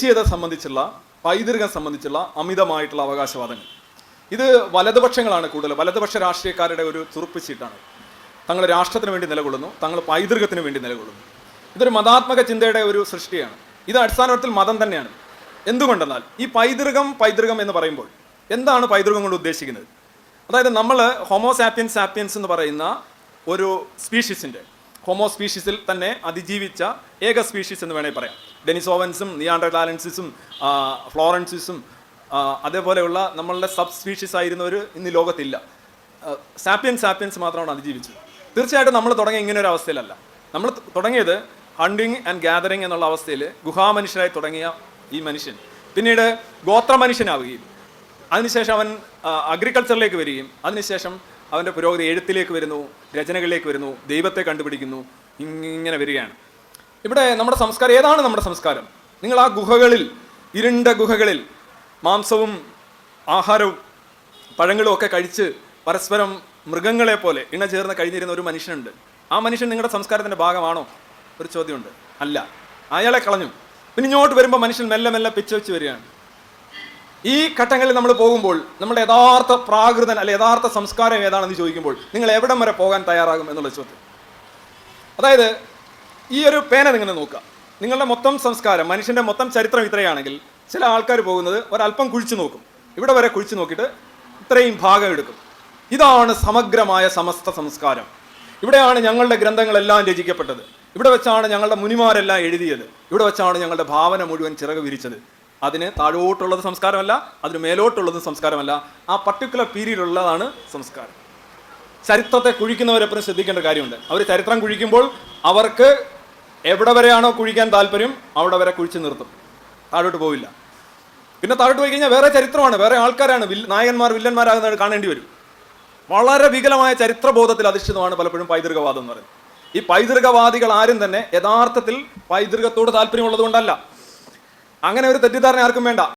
ദേശീയത സംബന്ധിച്ചുള്ള പൈതൃകം സംബന്ധിച്ചുള്ള അമിതമായിട്ടുള്ള അവകാശവാദങ്ങൾ. ഇത് വലതുപക്ഷങ്ങളാണ് കൂടുതൽ. വലതുപക്ഷ രാഷ്ട്രീയക്കാരുടെ ഒരു തുറുപ്പിച്ചീട്ടാണ് തങ്ങൾ രാഷ്ട്രത്തിന് വേണ്ടി നിലകൊള്ളുന്നു തങ്ങൾ പൈതൃകത്തിന് വേണ്ടി നിലകൊള്ളുന്നു. ഇതൊരു മതാത്മക ചിന്തയുടെ ഒരു സൃഷ്ടിയാണ്. ഇത് അടിസ്ഥാനത്തിൽ മതം തന്നെയാണ്. എന്തുകൊണ്ടെന്നാൽ ഈ പൈതൃകം പൈതൃകം എന്ന് പറയുമ്പോൾ എന്താണ് പൈതൃകം കൊണ്ട് ഉദ്ദേശിക്കുന്നത്? അതായത് നമ്മൾ ഹോമോസാപ്പിയൻസ് സാപ്പിയൻസ് എന്ന് പറയുന്ന ഒരു സ്പീഷീസിന്റെ ഹോമോ സ്പീഷീസിൽ തന്നെ അതിജീവിച്ച ഏക സ്പീഷീസ് എന്ന് വേണമെങ്കിൽ പറയാം. ഡെനിസോവൻസും നിയാണ്ടർലാലൻസിസും ഫ്ലോറൻസിസും അതേപോലെയുള്ള നമ്മളുടെ സബ് സ്പീഷീസ് ആയിരുന്നവർ ഇന്ന് ലോകത്തില്ല. സാപ്പിയൻ സാപ്പിയൻസ് മാത്രമാണ് അതിജീവിച്ചത്. തീർച്ചയായിട്ടും നമ്മൾ തുടങ്ങിയ ഇങ്ങനെ ഒരു അവസ്ഥയിലല്ല. നമ്മൾ തുടങ്ങിയത് ഹണ്ടിങ് ആൻഡ് ഗ്യാതറിങ് എന്നുള്ള അവസ്ഥയിൽ ഗുഹാമനുഷ്യരായി തുടങ്ങിയ ഈ മനുഷ്യൻ. പിന്നീട് ഗോത്ര മനുഷ്യനാവുകയും അതിനുശേഷം അവൻ അഗ്രികൾച്ചറിലേക്ക് വരികയും അതിനുശേഷം അവന്റെ പുരോഗതി എഴുത്തിലേക്ക് വരുന്നു രചനകളിലേക്ക് വരുന്നു ദൈവത്തെ കണ്ടുപിടിക്കുന്നു ഇങ്ങനെ വരികയാണ്. ഇവിടെ നമ്മുടെ സംസ്കാരം ഏതാണ് നമ്മുടെ സംസ്കാരം? നിങ്ങൾ ആ ഗുഹകളിൽ ഇരുണ്ട ഗുഹകളിൽ മാംസവും ആഹാരവും പഴങ്ങളും ഒക്കെ കഴിച്ച് പരസ്പരം മൃഗങ്ങളെ പോലെ ഇണ ചേർന്ന് കഴിഞ്ഞിരുന്ന ഒരു മനുഷ്യനുണ്ട്. ആ മനുഷ്യൻ നിങ്ങളുടെ സംസ്കാരത്തിന്റെ ഭാഗമാണോ? ഒരു ചോദ്യമുണ്ട്. അല്ല. അയാളെ കളഞ്ഞു. പിന്നെ ഇങ്ങോട്ട് വരുമ്പോൾ മനുഷ്യൻ മെല്ലെ മെല്ലെ പിച്ച് വെച്ച് വരികയാണ്. ഈ ഘട്ടങ്ങളിൽ നമ്മൾ പോകുമ്പോൾ നമ്മുടെ യഥാർത്ഥ പ്രാകൃതൻ അല്ലെ യഥാർത്ഥ സംസ്കാരം ഏതാണെന്ന് ചോദിക്കുമ്പോൾ നിങ്ങൾ എവിടം വരെ പോകാൻ തയ്യാറാകും എന്നുള്ള ചോദ്യം. അതായത് ഈ ഒരു പേന നിങ്ങൾ നോക്കുക. നിങ്ങളുടെ മൊത്തം സംസ്കാരം മനുഷ്യന്റെ മൊത്തം ചരിത്രം ഇത്രയാണെങ്കിൽ ചില ആൾക്കാർ പോകുന്നത് ഒരല്പം കുഴിച്ചു നോക്കും. ഇവിടെ വരെ കുഴിച്ചു നോക്കിയിട്ട് ഇത്രയും ഭാഗം എടുക്കും. ഇതാണ് സമഗ്രമായ സമസ്ത സംസ്കാരം. ഇവിടെയാണ് ഞങ്ങളുടെ ഗ്രന്ഥങ്ങളെല്ലാം രചിക്കപ്പെട്ടത്. ഇവിടെ വെച്ചാണ് ഞങ്ങളുടെ മുനിമാരെല്ലാം എഴുതിയത്. ഇവിടെ വെച്ചാണ് ഞങ്ങളുടെ ഭാവന മുഴുവൻ ചിറക് വിരിച്ചത്. അതിന് താഴോട്ടുള്ളത് സംസ്കാരമല്ല അതിന് മേലോട്ടുള്ളത് സംസ്കാരമല്ല. ആ പർട്ടിക്കുലർ പീരീഡിലുള്ളതാണ് സംസ്കാരം. ചരിത്രത്തെ കുഴിക്കുന്നവരെപ്പോഴും ശ്രദ്ധിക്കേണ്ട കാര്യമുണ്ട്. അവർ ചരിത്രം കുഴിക്കുമ്പോൾ അവർക്ക് എവിടെ വരെയാണോ കുഴിക്കാൻ താല്പര്യം അവിടെ വരെ കുഴിച്ച് നിർത്തും. താഴോട്ട് പോവില്ല. പിന്നെ താഴോട്ട് പോയി കഴിഞ്ഞാൽ വേറെ ചരിത്രമാണ് വേറെ ആൾക്കാരാണ് വിൽ നായകന്മാർ വില്ലന്മാരാകുന്നത് കാണേണ്ടി വരും. വളരെ വികലമായ ചരിത്രബോധത്തിൽ അധിഷ്ഠിതമാണ് പലപ്പോഴും പൈതൃകവാദം എന്ന് പറയുന്നത്. ഈ പൈതൃകവാദികൾ ആരും തന്നെ യഥാർത്ഥത്തിൽ പൈതൃകത്തോട് താല്പര്യമുള്ളത് കൊണ്ടല്ല അങ്ങനെ ഒരു തെറ്റിദ്ധാരണ ആർക്കും വേണ്ട.